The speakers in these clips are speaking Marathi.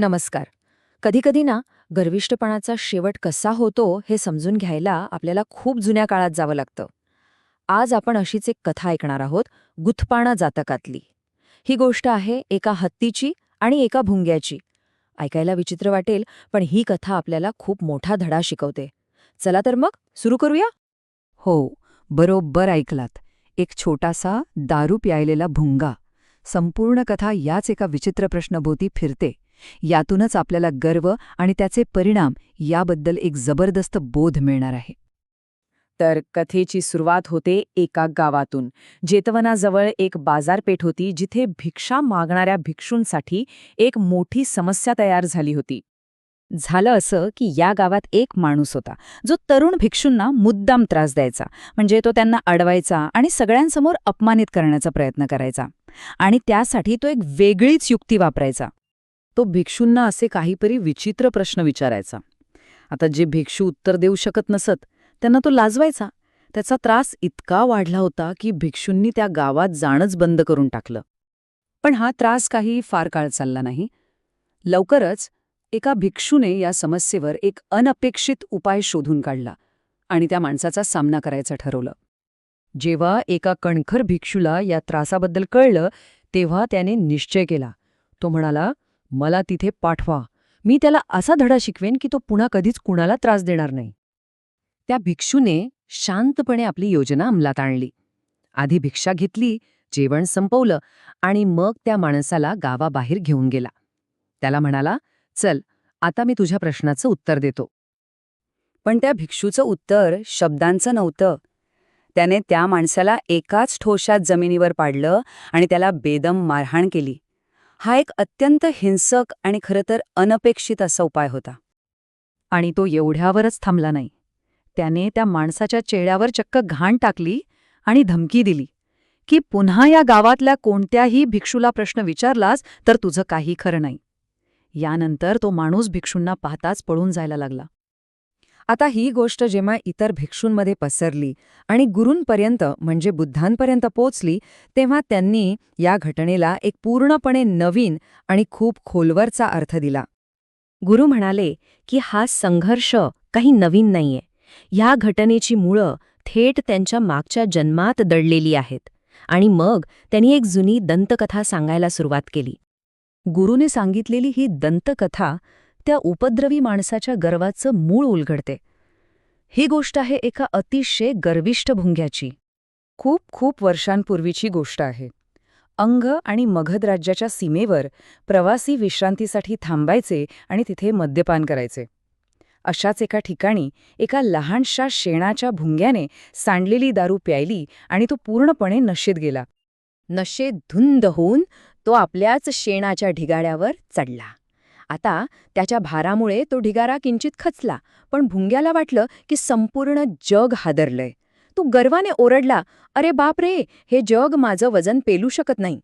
नमस्कार. कधीकधी ना गर्विष्ठपणाचा शेवट कसा होतो हे समजून घ्यायला आपल्याला खूप जुन्या काळात जावं लागतं. आज आपण अशीच एक कथा ऐकणार आहोत गुथपाणा जातकातली. ही गोष्ट आहे एका हत्तीची आणि एका भुंग्याची. ऐकायला विचित्र वाटेल पण ही कथा आपल्याला खूप मोठा धडा शिकवते. चला तर मग सुरू करूया? हो बरोबर ऐकलात. एक छोटासा दारू प्यायलेला भुंगा. संपूर्ण कथा याच एका विचित्र प्रश्नभोवती फिरते. यातूनच आपल्याला गर्व आणि त्याचे परिणाम याबद्दल एक जबरदस्त बोध मिळणार आहे. तर कथेची सुरुवात होते एका गावातून. जेतवनाजवळ एक बाजारपेठ होती जिथे भिक्षा मागणाऱ्या भिक्षूंसाठी एक मोठी समस्या तयार झाली होती. झालं असं की या गावात एक माणूस होता जो तरुण भिक्षूंना मुद्दाम त्रास द्यायचा म्हणजे तो त्यांना अडवायचा आणि सगळ्यांसमोर अपमानित करण्याचा प्रयत्न करायचा. आणि त्यासाठी तो एक वेगळीच युक्ती वापरायचा. तो भिक्षूंना असे काहीतरी विचित्र प्रश्न विचारायचा. आता जे भिक्षू उत्तर देऊ शकत नसत त्यांना तो लाजवायचा. त्याचा त्रास इतका वाढला होता की भिक्षूंनी त्या गावात जाणंच बंद करून टाकलं. पण हा त्रास काही फार काळ चालला नाही. लवकरच एका भिक्षूने या समस्येवर एक अनपेक्षित उपाय शोधून काढला आणि त्या माणसाचा सामना करायचं ठरवलं. जेव्हा एका कणखर भिक्षूला या त्रासाबद्दल कळलं तेव्हा त्याने निश्चय केला. तो म्हणाला मला तिथे पाठवा. मी त्याला असा धडा शिकवेन की तो पुन्हा कधीच कुणाला त्रास देणार नाही. त्या भिक्षूने शांतपणे आपली योजना अंमलात आणली. आधी भिक्षा घेतली जेवण संपवलं आणि मग त्या माणसाला गावाबाहेर घेऊन गेला. त्याला म्हणाला चल आता मी तुझ्या प्रश्नाचं उत्तर देतो. पण त्या भिक्षूचं उत्तर शब्दांचं नव्हतं. त्याने त्या माणसाला एकाच ठोशात जमिनीवर पाडलं आणि त्याला बेदम मारहाण केली. हा एक अत्यंत हिंसक आणि खरं तर अनपेक्षित असा उपाय होता. आणि तो एवढ्यावरच थांबला नाही. त्याने त्या माणसाच्या चेहऱ्यावर चक्क घाण टाकली आणि धमकी दिली की पुन्हा या गावातल्या कोणत्याही भिक्षूला प्रश्न विचारलास तर तुझं काही खरं नाही. यानंतर तो माणूस भिक्षूंना पाहताच पळून जायला लागला. आता ही गोष्ट जेव्हा इतर भिक्षूंमध्ये पसरली आणि गुरूंपर्यंत म्हणजे बुद्धांपर्यंत पोचली तेव्हा त्यांनी या घटनेला एक पूर्णपणे नवीन आणि खूप खोलवरचा अर्थ दिला. गुरु म्हणाले की हा संघर्ष काही नवीन नाहीये. ह्या घटनेची मुळं थेट त्यांच्या मागच्या जन्मात दडलेली आहेत आणि मग त्यांनी एक जुनी दंतकथा सांगायला सुरुवात केली. गुरुने सांगितलेली ही दंतकथा त्या उपद्रवी माणसाच्या गर्वाचं मूळ उलगडते. ही गोष्ट आहे एका अतिशय गर्विष्ठ भुंग्याची. खूप खूप वर्षांपूर्वीची गोष्ट आहे. अंग आणि मगध राज्याच्या सीमेवर प्रवासी विश्रांतीसाठी थांबायचे आणि तिथे मद्यपान करायचे. अशाच एका ठिकाणी एका लहानशा शेणाच्या भुंग्याने सांडलेली दारू प्यायली आणि तो पूर्णपणे नशेत गेला. नशेत धुंद होऊन तो आपल्याच शेणाच्या ढिगाळ्यावर चढला. आता त्याच्या भारामुळे तो ढिगारा किंचित खचला पण भुंग्याला वाटलं की संपूर्ण जग हादरलंय. तो गर्वाने ओरडला अरे बाप रे हे जग माझं वजन पेलू शकत नाही.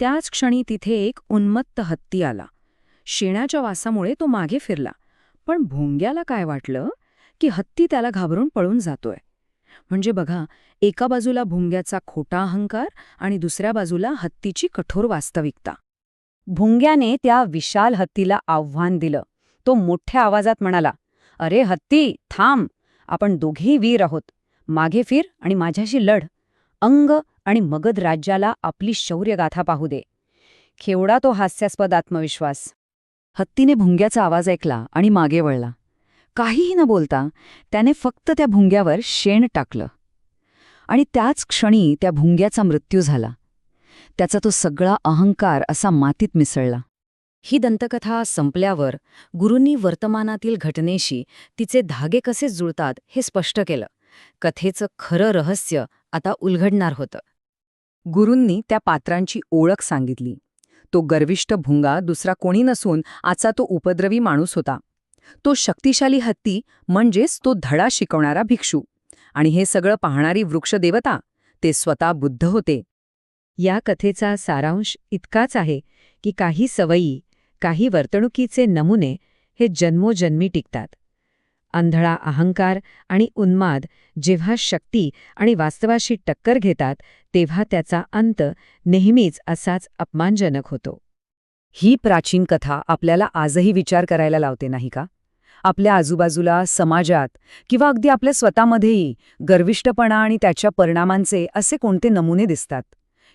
त्याच क्षणी तिथे एक उन्मत्त हत्ती आला. शेणाच्या वासामुळे तो मागे फिरला. पण भोंग्याला काय वाटलं? की हत्ती त्याला घाबरून पळून जातोय. म्हणजे बघा एका बाजूला भुंग्याचा खोटा अहंकार आणि दुसऱ्या बाजूला हत्तीची कठोर वास्तविकता. भुंग्याने त्या विशाल हत्तीला आव्हान दिलं. तो मोठ्या आवाजात म्हणाला अरे हत्ती थांब. आपण दोघेही वीर आहोत. मागे फिर आणि माझ्याशी लढ. अंग आणि मगध राज्याला आपली शौर्यगाथा पाहू दे. खेवडा तो हास्यास्पद आत्मविश्वास. हत्तीने भुंग्याचा आवाज ऐकला आणि मागे वळला. काहीही न बोलता त्याने फक्त त्या भुंग्यावर शेण टाकलं. आणि त्याच क्षणी त्या भुंग्याचा मृत्यू झाला. त्याचा तो सगळा अहंकार असा मातीत मिसळला. ही दंतकथा संपल्यावर गुरूंनी वर्तमानातील घटनेशी तिचे धागे कसे जुळतात हे स्पष्ट केलं. कथेचं खरं रहस्य आता उलघडणार होतं. गुरूंनी त्या पात्रांची ओळख सांगितली. तो गर्विष्ट भुंगा दुसरा कोणी नसून आजचा तो उपद्रवी माणूस होता. तो शक्तिशाली हत्ती म्हणजेच तो धडा शिकवणारा भिक्षू. आणि हे सगळं पाहणारी वृक्षदेवता ते स्वतः बुद्ध होते. या कथेचा सारांश इतकाच आहे की काही सवयी काही वर्तणुकीचे नमुने हे जन्मोजन्मी टिकतात. अंधळा अहंकार आणि उन्माद जेव्हा शक्ती आणि वास्तवाशी टक्कर घेतात तेव्हा त्याचा अंत नेहमीच असाच अपमानजनक होतो. ही प्राचीन कथा आपल्याला आजही विचार करायला लावते नाही का? आपल्या आजूबाजूला समाजात किंवा अगदी आपल्या स्वतःमध्येही गर्विष्टपणा आणि त्याच्या परिणामांचे असे कोणते नमुने दिसतात?